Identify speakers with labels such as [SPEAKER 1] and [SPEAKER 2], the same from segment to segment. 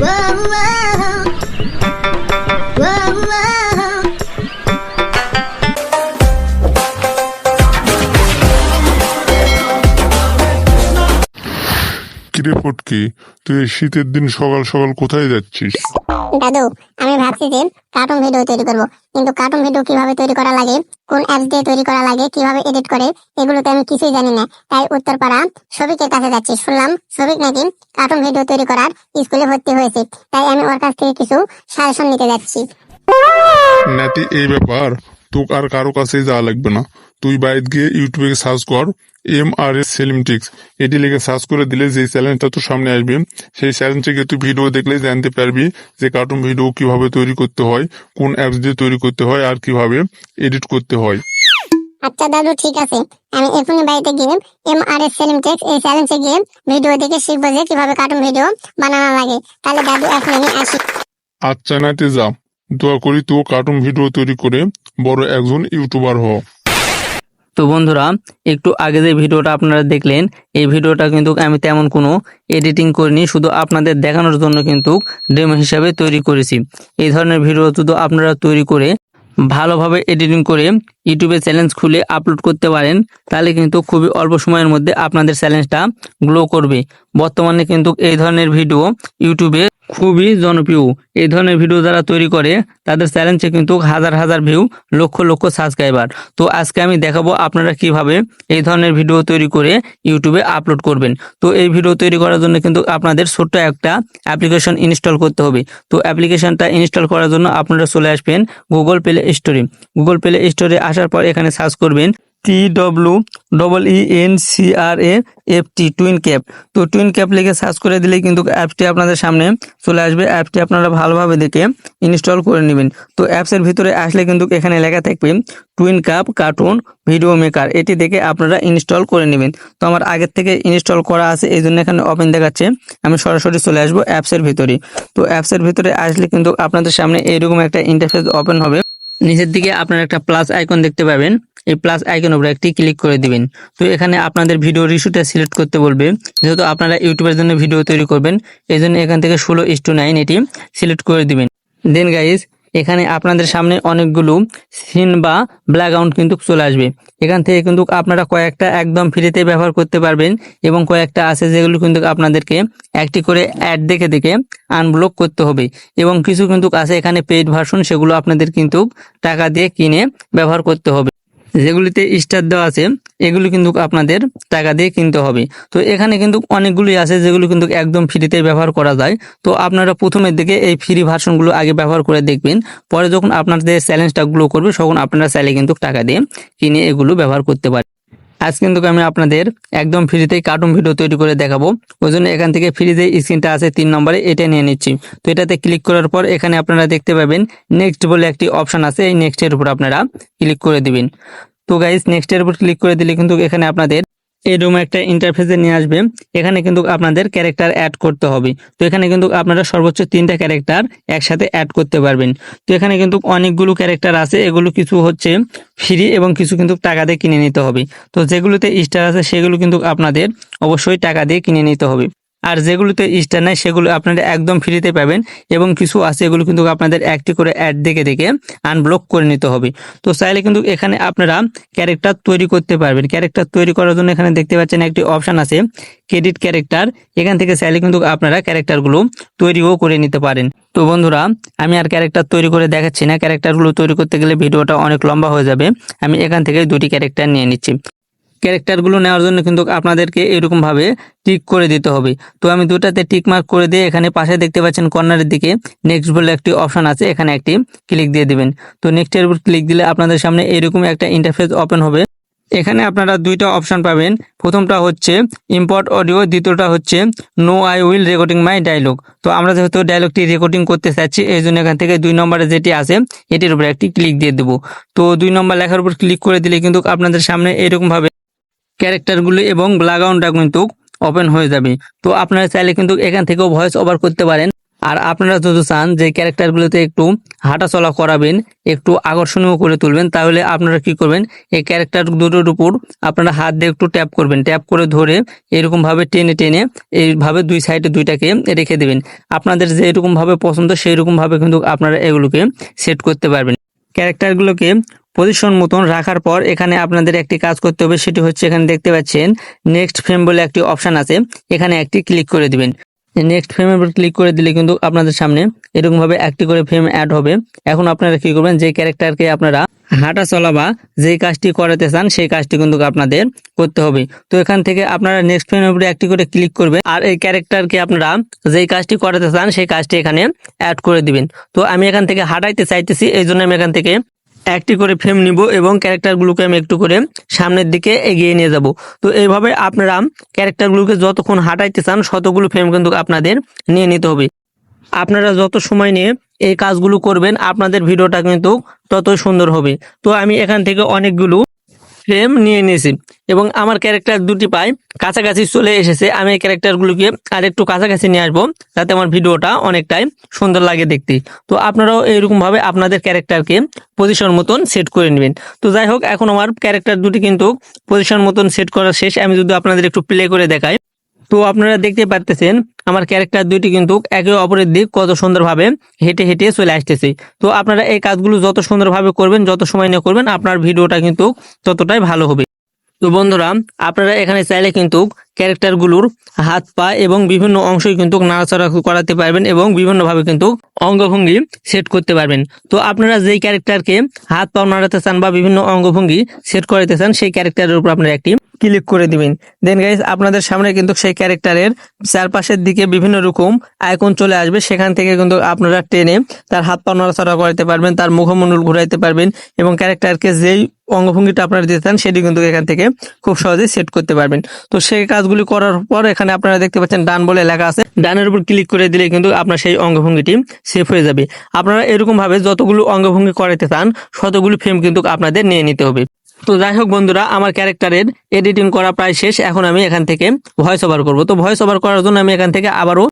[SPEAKER 1] 喔喔 কিরে ফটকি তুই এই শীতের দিন সকাল সকাল কোথায় যাচ্ছিস?
[SPEAKER 2] দাদু আমি ভাবছি যে কার্টুন ভিডিও তৈরি করব কিন্তু কার্টুন ভিডিও কীভাবে তৈরি করা লাগে কোন অ্যাপস দিয়ে তৈরি করা লাগে কীভাবে এডিট করে এগুলো তো আমি কিছুই জানি না। তাই উত্তরপাড়া সবিকের কাছে যাচ্ছি। শুনলাম সবিক নাকি কার্টুন ভিডিও তৈরি করার স্কুলে ভর্তি হয়েছে তাই আমি ওর কাছ থেকে কিছু সাজেশন নিতে যাচ্ছি।
[SPEAKER 1] নাতি এই ব্যাপার তোকে আর কারও কাছেই যাওয়া লাগবে না। তুই বাইরে গিয়ে ইউটিউবে সার্চ কর এম আর এস সেলিমটিক্স এটি লিখে সার্চ করে দিলে যে চ্যালেঞ্জটা তোর সামনে আসবে সেই চ্যালেঞ্জ থেকে তুই ভিডিও দেখলে জানতে পারবি যে কার্টুন ভিডিও কীভাবে তৈরি করতে হয় কোন অ্যাপস দিয়ে তৈরি করতে হয় আর কীভাবে এডিট করতে হয়।
[SPEAKER 2] আচ্ছা দাদু ঠিক আছে। আমি এখনই বাড়িতে গিয়ে এম আর এস সেলিম টেক্স এই চ্যালেঞ্জে গিয়ে ভিডিও দেখে শিখব যে কীভাবে কার্টুন ভিডিও বানানো লাগে। তাহলে দাদু এখন আমি আসি।
[SPEAKER 1] আচ্ছা নাতে যা দোয়া করি তো কার্টুন ভিডিও তৈরি করে বড় একজন ইউটিউবার হ।
[SPEAKER 3] তো বন্ধুরা, একটু আগে যে ভিডিওটা আপনারা দেখলেন, এই ভিডিওটা কিন্তু আমি তেমন কোনো এডিটিং করিনি, শুধু আপনাদের দেখানোর জন্য কিন্তু ডেমো হিসাবে তৈরি করেছি। এই ধরনের ভিডিও শুধু আপনারা তৈরি করে ভালোভাবে এডিটিং করে ইউটিউবে চ্যালেঞ্জ খুলে আপলোড করতে পারেন, তাহলে কিন্তু খুবই অল্প সময়ের মধ্যে আপনাদের চ্যালেঞ্জটা গ্লো করবে। বর্তমানে কিন্তু এই ধরনের ভিডিও ইউটিউবে খুবই জনপ্রিয়। এই ধরনের ভিডিও যারা তৈরি করে, তাদের চ্যালেঞ্জে কিন্তু হাজার হাজার ভিউ লক্ষ লক্ষ সাবস্ক্রাইবার তো আজকে আমি দেখাবো আপনারা কীভাবে এই ধরনের ভিডিও তৈরি করে ইউটিউবে আপলোড করবেন। তো এই ভিডিও তৈরি করার জন্য কিন্তু আপনাদের ছোট্ট একটা অ্যাপ্লিকেশন ইনস্টল করতে হবে। তো অ্যাপ্লিকেশনটা ইনস্টল করার জন্য আপনারা চলে আসবেন গুগল প্লে স্টোরে গুগল প্লে স্টোরে আসার পর এখানে সার্চ করবেন T W double E N C R A F T tween cap তো টুইন ক্যাপ লিখে সার্চ করে দিলেই কিন্তু অ্যাপটি আপনাদের সামনে চলে আসবে। অ্যাপটি আপনারা ভালোভাবে দেখে ইনস্টল করে নেবেন। তো অ্যাপসের ভিতরে আসলে কিন্তু এখানে লেখা থাকবে tween cup cartoon video maker এটি দেখে আপনারা ইনস্টল করে নেবেন। তো আমার আগের থেকে ইনস্টল করা আছে, এই জন্য এখানে ওপেন দেখাচ্ছে। আমি সরাসরি চলে আসব অ্যাপসের ভিতরে। তো অ্যাপসের ভিতরে আসলে কিন্তু আপনাদের সামনে এরকম একটা ইন্টারফেস ওপেন হবে। নিচের দিকে আপনারা একটা প্লাস আইকন দেখতে পাবেন। এই প্লাস আইকন উপরে একটি ক্লিক করে দিবেন। তো এখানে আপনাদের ভিডিও রিস্যুটা সিলেক্ট করতে বলবে। যেহেতু আপনারা ইউটিউবের জন্য ভিডিও তৈরি করবেন এই জন্য এখান থেকে ষোলো ইস টু নাইন এটি সিলেক্ট করে দিবেন। দেন গাইজ এখানে আপনাদের সামনে অনেকগুলো সিন বা ব্ল্যাকআউট কিন্তু চলে আসবে। এখান থেকে কিন্তু আপনারা কয়েকটা একদম ফ্রিতে ব্যবহার করতে পারবেন এবং কয়েকটা আছে যেগুলো কিন্তু আপনাদেরকে একটি করে অ্যাড দেখে দেখে আনব্লক করতে হবে এবং কিছু কিন্তু আছে এখানে পেইড ভার্সন সেগুলো আপনাদের কিন্তু টাকা দিয়ে কিনে ব্যবহার করতে হবে। যেগুলিতে স্টার দেওয়া আছে, এগুলি কিন্তু আপনাদের টাকা দিয়ে কিনতে হবে। তো এখানে কিন্তু অনেকগুলি আছে যেগুলো কিন্তু একদম ফ্রিতে ব্যবহার করা যায়। তো আপনারা প্রথমের দিকে এই ফ্রি ভার্সনগুলো আগে ব্যবহার করে দেখবেন। পরে যখন আপনাদের চ্যালেঞ্জটা গ্লো করবে, তখন আপনারা চাইলে কিন্তু টাকা দিয়ে কিনে এগুলো ব্যবহার করতে পারেন। আজ কিন্তু আমি আপনাদের একদম ফ্রিতে কার্টুন ভিডিও তৈরি করে দেখাবো। ওই জন্য এখান থেকে ফ্রি যে স্ক্রিনটা আছে তিন নম্বরে, এটা নিয়ে নিচ্ছি। তো এটাতে ক্লিক করার পর এখানে আপনারা দেখতে পাবেন নেক্সট বলে একটি অপশন আছে। এই নেক্সটের উপর আপনারা ক্লিক করে দিবেন। তো গাইস নেক্সটের উপর ক্লিক করে দিলে কিন্তু এখানে আপনাদের এরকম একটা ইন্টারফেসে নিয়ে আসবে। এখানে কিন্তু আপনাদের ক্যারেক্টার অ্যাড করতে হবে। তো এখানে কিন্তু আপনারা সর্বোচ্চ তিনটা ক্যারেক্টার একসাথে অ্যাড করতে পারবেন। তো এখানে কিন্তু অনেকগুলো ক্যারেক্টার আছে। এগুলো কিছু হচ্ছে ফ্রি এবং কিছু কিন্তু টাকা দিয়ে কিনে নিতে হবে। তো যেগুলোতে স্টার আছে, সেগুলো কিন্তু আপনাদের অবশ্যই টাকা দিয়ে কিনে নিতে হবে। আর যেগুলোতে স্টার নাই, সেগুলো আপনারা একদম ফ্রিতে পাবেন এবং কিছু আছে এগুলো কিন্তু আপনাদের একটি করে অ্যাড দেখে দেখে আনব্লক করে নিতে হবে। তো চাইলে কিন্তু এখানে আপনারা ক্যারেক্টার তৈরি করতে পারবেন। ক্যারেক্টার তৈরি করার জন্য এখানে দেখতে পাচ্ছেন একটি অপশন আছে ক্রেডিট ক্যারেক্টার এখান থেকে চাইলে কিন্তু আপনারা ক্যারেক্টারগুলো তৈরিও করে নিতে পারেন। তো বন্ধুরা, আমি আর ক্যারেক্টার তৈরি করে দেখাচ্ছি না। ক্যারেক্টারগুলো তৈরি করতে গেলে ভিডিওটা অনেক লম্বা হয়ে যাবে। আমি এখান থেকে দুটি ক্যারেক্টার নিয়ে নিচ্ছি। ক্যারেক্টারগুলো নেওয়ার জন্য কিন্তু আপনাদেরকে এরকমভাবে টিক করে দিতে হবে। তো আমি দুটাতে টিক মার্ক করে দিয়ে এখানে পাশে দেখতে পাচ্ছেন কর্নারের দিকে নেক্সট বলে একটি অপশন আছে, এখানে একটি ক্লিক দিয়ে দিবেন। তো নেক্সটের উপর ক্লিক দিলে আপনাদের সামনে এরকম একটা ইন্টারফেস ওপেন হবে। এখানে আপনারা দুইটা অপশন পাবেন। প্রথমটা হচ্ছে ইম্পোর্ট অডিও দ্বিতীয়টা হচ্ছে no I will recording my dialogue তো আমরা যেহেতু ডায়লগটি রেকর্ডিং করতে চাচ্ছি, এই জন্য এখান থেকে দুই নম্বরে যেটি আছে, এটির উপরে একটি ক্লিক দিয়ে দেবো। তো দুই নম্বর লেখার উপর ক্লিক করে দিলে কিন্তু আপনাদের সামনে এরকম ভাবে ক্যারেক্টারগুলো এবং ব্যাকগ্রাউন্ডটা কিন্তু ওপেন হয়ে যাবে। তো আপনারা চাইলে কিন্তু এখান থেকেও ভয়েস ওভার করতে পারেন। আর আপনারা যদি চান যে ক্যারেক্টারগুলোতে একটু হাঁটাচলা করাবেন, একটু আকর্ষণীয় করে তুলবেন, তাহলে আপনারা কি করবেন, এই ক্যারেক্টার দুটোর উপর আপনারা হাত দিয়ে একটু ট্যাপ করবেন। ট্যাপ করে ধরে এরকম ভাবে টেনে টেনে এইভাবে দুই সাইডে দুইটাকে রেখে দেবেন। আপনাদের যে এরকম ভাবে পছন্দ সেই রকম ভাবে কিন্তু আপনারা এগুলোকে সেট করতে পারবেন। ক্যারেক্টারগুলোকে পজিশন মতন রাখার পর এখানে আপনাদের একটি কাজ করতে হবে, সেটি হচ্ছে এখানে দেখতে পাচ্ছেন নেক্সট ফ্রেম বলে একটি অপশন আছে, এখানে একটি ক্লিক করে দিবেন। নেক্সট ফ্রেমের উপর ক্লিক করে দিলে কিন্তু আপনাদের সামনে এরকম ভাবে একটি করে ফ্রেম অ্যাড হবে। এখন আপনারা কি করবেন, যে ক্যারেক্টারকে আপনারা হাঁটা চলা বা যে কাজটি করাতে চান, সেই কাজটি কিন্তু আপনাদের করতে হবে। তো এখান থেকে আপনারা নেক্সট ফ্রেমের উপরে একটি করে ক্লিক করবেন, আর এই ক্যারেক্টারকে আপনারা যেই কাজটি করাতে চান, সেই কাজটি এখানে অ্যাড করে দিবেন। তো আমি এখান থেকে হাঁটাইতে চাইতেছি, এই জন্য আমি এখান থেকে একটি করে ফ্রেম নিব এবং ক্যারেক্টারগুলোকে আমি একটু করে সামনের দিকে এগিয়ে নিয়ে যাব। তো এইভাবে আপনারা ক্যারেক্টারগুলোকে যতক্ষণ হাঁটাইতে চান, শতগুলো ফ্রেম কিন্তু আপনাদের নিয়ে নিতে হবে। আপনারা যত সময় নিয়ে এই কাজগুলো করবেন, আপনাদের ভিডিওটা কিন্তু ততই সুন্দর হবে। তো আমি এখান থেকে অনেকগুলো ফ্রেম নিয়ে নিয়েছি। এবং আমার ক্যারেক্টার দুটি পাই। কাছাকাছি চলে এসেছে। আমি এই ক্যারেক্টারগুলোকে আর একটু কাছাকাছি নিয়ে আসব, যাতে আমার ভিডিওটা অনেকটাই সুন্দর লাগে দেখতে। তো আপনারাও এইরকমভাবে আপনাদের ক্যারেক্টারকে পজিশন মতন সেট করে নেবেন। তো যাই হোক, এখন আমার ক্যারেক্টার দুটি কিন্তু পজিশন মতন সেট করা শেষ। আমি যদি আপনাদের একটু প্লে করে দেখাই। তো আপনারা দেখতে পারতেছেন, আমার ক্যারেক্টার দুইটি কিন্তু একে অপরের দিক কত সুন্দরভাবে হেঁটে হেঁটে চলে আসতেছে। তো আপনারা এই কাজগুলো যত সুন্দরভাবে করবেন, যত সময় নিয়ে করবেন, আপনার ভিডিওটা কিন্তু ততটাই ভালো হবে। তো বন্ধুরা, আপনারা এখানে চাইলে কিন্তু ক্যারেক্টারগুলোর হাত, পা এবং বিভিন্ন অংশই কিন্তু নাড়াচাড়া করাতে পারবেন এবং বিভিন্নভাবে কিন্তু অঙ্গভঙ্গি সেট করতে পারবেন। তো আপনারা যেই ক্যারেক্টারকে হাত পা নাড়াতে চান বা বিভিন্ন অঙ্গভঙ্গি সেট করাতে চান, সেই ক্যারেক্টারের উপর আপনারা একটি ক্লিক করে দিবেন। দেন গাইজ আপনাদের সামনে কিন্তু সেই ক্যারেক্টারের চারপাশের দিকে বিভিন্ন রকম আইকন চলে আসবে। সেখান থেকে কিন্তু আপনারা টেনে তার হাত পা নড়াচড়া করাতে পারবেন, তার মুখমণ্ডল ঘুরাইতে পারবেন এবং ক্যারেক্টারকে যেই অঙ্গভঙ্গিটা আপনারা দিতে চান, সেটি কিন্তু এখান থেকে খুব সহজেই সেট করতে পারবেন। তো সেই কাজগুলি করার পর এখানে আপনারা দেখতে পাচ্ছেন ডান বলে লেখা আছে। ডানের উপর ক্লিক করে দিলে কিন্তু আপনার সেই অঙ্গভঙ্গিটি সেভ হয়ে যাবে। আপনারা এরকম ভাবে যতগুলো অঙ্গভঙ্গি করাতে চান ততগুলো ফ্রেম কিন্তু আপনাদের নিয়ে নিতে হবে। তো যাই হোক বন্ধুরা, আমার ক্যারেক্টারের এডিটিং করা প্রায় শেষ। এখন আমি এখান থেকে ভয়েস ওভার করব। তো ভয়েস ওভার করার জন্য আমি এখান থেকে আবারও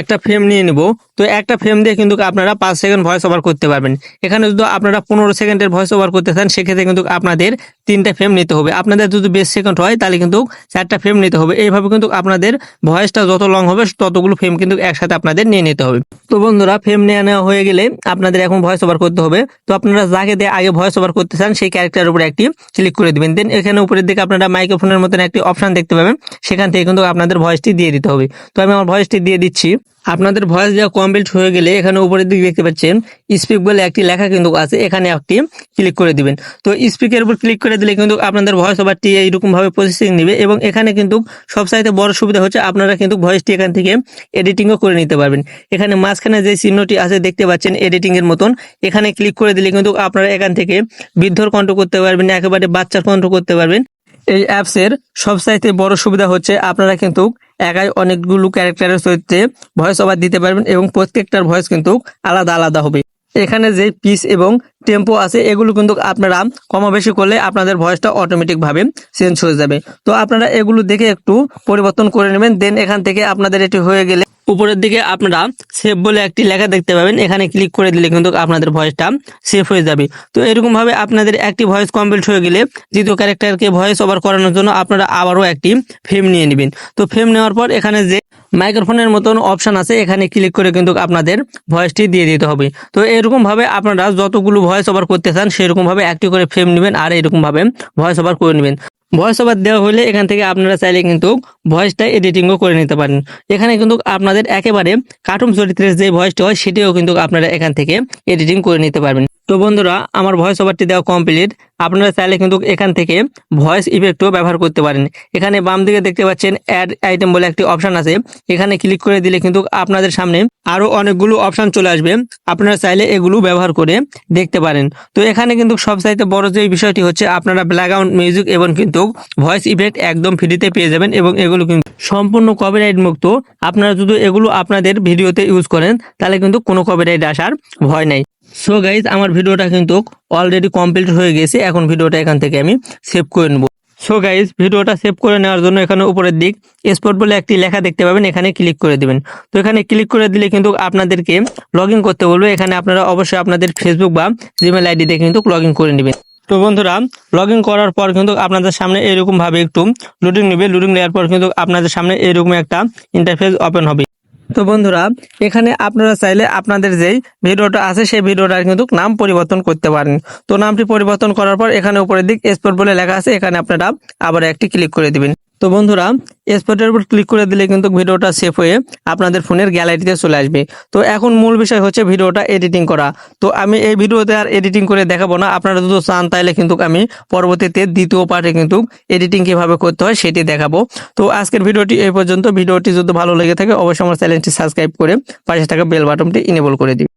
[SPEAKER 3] একটা ফ্রেম নিয়ে নিব। তো একটা ফ্রেম দিয়ে কিন্তু আপনারা পাঁচ সেকেন্ড ভয়েস ওভার করতে পারবেন। এখানে যদি আপনারা পনেরো সেকেন্ডের ভয়েস ওভার করতে চান, সেক্ষেত্রে কিন্তু আপনাদের তিনটা ফ্রেম নিতে হবে। আপনাদের যদি বেশ সেকেন্ড হয়, তাহলে কিন্তু চারটা ফ্রেম নিতে হবে। এইভাবে কিন্তু আপনাদের ভয়েসটা যত লং হবে, ততগুলো ফ্রেম কিন্তু একসাথে আপনাদের নিয়ে নিতে হবে। তো বন্ধুরা ফ্রেম নিয়ে নেওয়া হয়ে গেলে আপনাদের এখন ভয়েস ওভার করতে হবে। তো আপনারা যাকে দিয়ে আগে ভয়েস ওভার করতে চান, সেই ক্যারেক্টারের উপরে একটি ক্লিক করে দিবেন। দেন এখানে উপরের দিকে আপনারা মাইক্রোফোনের মতন একটি অপশন দেখতে পাবেন। সেখান থেকে কিন্তু আপনাদের ভয়েসটি দিয়ে দিতে হবে। তো আমি আমার ভয়েসটি দিয়ে দিচ্ছি। আপনাদের ভয়েস দেওয়া কমপ্লিট হয়ে গেলে এখানে উপরের দিকে দেখতে পাচ্ছেন স্পিক বলে একটি লেখা কিন্তু আছে, এখানে একটি ক্লিক করে দিবেন। তো স্পিকের উপর ক্লিক করে দিলে কিন্তু আপনাদের ভয়েস ওভারটি এইরকম ভাবে প্রসেসিং নেবে এবং এখানে কিন্তু সবচাইতে বড় সুবিধা হচ্ছে আপনারা কিন্তু ভয়েসটি এখান থেকে এডিটিংও করে নিতে পারবেন। এখানে মাঝখানে যে চিহ্নটি আছে দেখতে পাচ্ছেন এডিটিং এর মতন, এখানে ক্লিক করে দিলে কিন্তু আপনারা এখান থেকে বৃদ্ধর কন্ট্রো করতে পারবেন, একেবারে বাচ্চার কন্ট্রো করতে পারবেন। এই অ্যাপসের সবচাইতে বড় সুবিধা হচ্ছে আপনারা কিন্তু একাই অনেকগুলো ক্যারেক্টারের চরিত্রে ভয়েস ওভার দিতে পারবেন এবং প্রত্যেকটার ভয়েস কিন্তু আলাদা আলাদা হবে। এখানে যে পিস এবং টেম্পো আছে, এগুলো কিন্তু আপনারা কমা বেশি করলে আপনাদের ভয়েসটা অটোমেটিক ভাবে চেঞ্জ হয়ে যাবে। তো আপনারা এগুলো দেখে একটু পরিবর্তন করে নেবেন দেন এখান থেকে আপনাদের এটি হয়ে গেলে উপরের দিকে আপনারা সেভ বলে একটি লেখা দেখতে পাবেন। এখানে ক্লিক করে দিলে কিন্তু আপনাদের ভয়েসটা সেভ হয়ে যাবে। তো এরকম ভাবে আপনাদের একটি ভয়েস কমপ্লিট হয়ে গেলে দ্বিতীয় ক্যারেক্টারকে ভয়েস ওভার করানোর জন্য আপনারা আবারও একটি ফ্রেম নিয়ে নেবেন। তো ফ্রেম নেওয়ার পর এখানে যে মাইক্রোফোনের মতন অপশন আছে, এখানে ক্লিক করে কিন্তু আপনাদের ভয়েসটি দিয়ে দিতে হবে। তো এরকম ভাবে আপনারা যতগুলো ভয়েস ওভার করতে চান সেরকম ভাবে একটি করে ফ্রেম নেবেন আর এরকম ভাবে ভয়েস ওভার করে নেবেন। ভয়েস ওভার দেওয়া হলে এখান থেকে আপনারা চাইলে কিন্তু ভয়েসটা এডিটিংও করে নিতে পারেন। এখানে কিন্তু আপনাদের একেবারে কার্টুন চরিত্রের যে ভয়েসটা হয়, সেটিও কিন্তু আপনারা এখান থেকে এডিটিং করে নিতে পারবেন। তো বন্ধুরা, আমার ভয়েস ওভারটি দেওয়া কমপ্লিট আপনারা চাইলে কিন্তু এখান থেকে ভয়েস ইফেক্টও ব্যবহার করতে পারেন। এখানে বাম দিকে দেখতে পাচ্ছেন অ্যাড আইটেম বলে একটি অপশন আছে। এখানে ক্লিক করে দিলে কিন্তু আপনাদের সামনে আরও অনেকগুলো অপশন চলে আসবে। আপনারা চাইলে এগুলো ব্যবহার করে দেখতে পারেন। তো এখানে কিন্তু সবচাইতে বড় যে বিষয়টি হচ্ছে, আপনারা ব্যাকগ্রাউন্ড মিউজিক এবং কিন্তু ভয়েস ইফেক্ট একদম ফ্রিতে পেয়ে যাবেন এবং এগুলো কিন্তু সম্পূর্ণ কপিরাইট মুক্ত। আপনারা যদি এগুলো আপনাদের ভিডিওতে ইউজ করেন, তাহলে কিন্তু কোনো কপিরাইট আসার ভয় নাই। সো গাইজ আমার ভিডিওটা কিন্তু অলরেডি কমপ্লিট হয়ে গেছে। এখন ভিডিওটা এখান থেকে আমি সেভ করে নেব। সো গাইজ ভিডিওটা সেভ করে নেওয়ার জন্য এখানে উপরের দিক স্পট বলে একটি লেখা দেখতে পাবেন। এখানে ক্লিক করে দিবেন। তো এখানে ক্লিক করে দিলে কিন্তু আপনাদেরকে লগ করতে বলবে। এখানে আপনারা অবশ্যই আপনাদের ফেসবুক বা জিমেল আইডি দিয়ে কিন্তু লগ করে নেবেন। তো বন্ধুরা লগ করার পর কিন্তু আপনাদের সামনে এরকম ভাবে একটু লোডিং নেবে। লোডিং নেওয়ার পর কিন্তু আপনাদের সামনে এরকম একটা ইন্টারফেস ওপেন হবে। তো বন্ধুরা, এখানে আপনারা চাইলে আপনাদের যেই ভিডিওটা আছে, সেই ভিডিওটার কিন্তু নাম পরিবর্তন করতে পারেন। তো নামটি পরিবর্তন করার পর এখানে উপরের দিক স্পোর্ট বলে লেখা আছে, এখানে আপনারা আবার একটি ক্লিক করে দিবেন। তো বন্ধুরা স্পটের উপর ক্লিক করে দিলে কিন্তু ভিডিওটা সেভ হয়ে আপনাদের ফোনের গ্যালারিতে চলে আসবে। তো এখন মূল বিষয় হচ্ছে ভিডিওটা এডিটিং করা। তো আমি এই ভিডিওতে আর এডিটিং করে দেখাবো না। আপনারা যদি চান তাইলে কিন্তু আমি পরবর্তীতে দ্বিতীয় পার্টে কিন্তু এডিটিং কীভাবে করতে হয় সেটি দেখাবো। তো আজকের ভিডিওটি এই পর্যন্ত। ভিডিওটি যদি ভালো লেগে থাকে, অবশ্যই আমার চ্যানেলটি সাবস্ক্রাইব করে পাশে থাকা বেল বাটনটি ইনেবল করে দিন